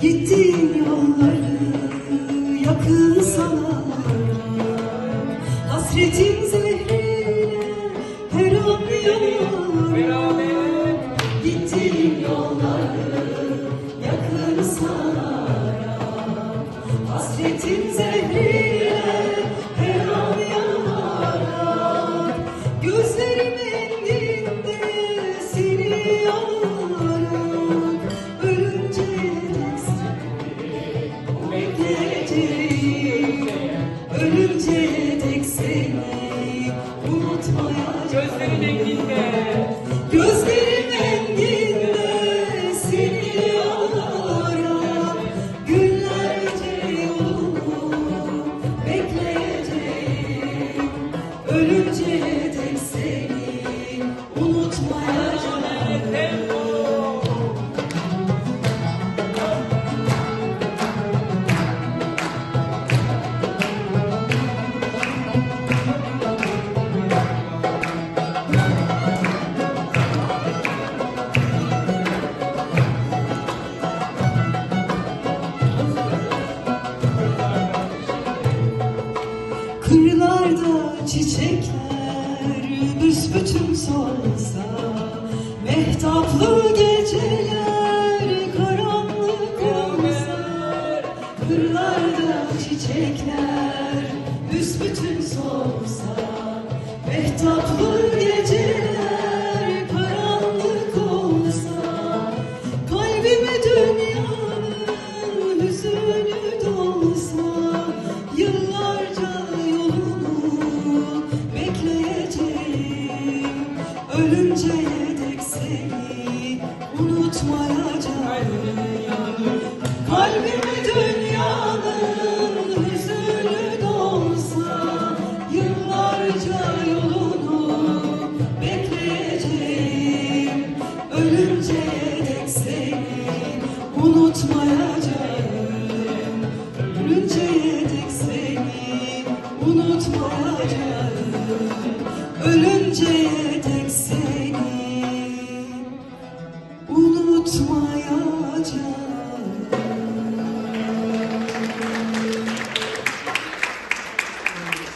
Gittiğin yolları yakın sana. Hasretin Gittiğin yolları yakın sana Hasretin zehriyle her an yanarım Gözlerim enginde seni yanarım Ölünce dek seni bekleyeceğim Ölünce Ölünce çiçekler büsbütün solsa Mehtaplı geceler karanlık olsa Kırlarda çiçekler büsbütün solsa Mehtaplı unutmayacağım. Kalbime dünyanın hüzünü dolsa Yıllarca yolunu bekleyeceğim. Ölünceye dek seni unutmayacağım. Ölünceye dek seni unutmayacağım. Ölünceye dek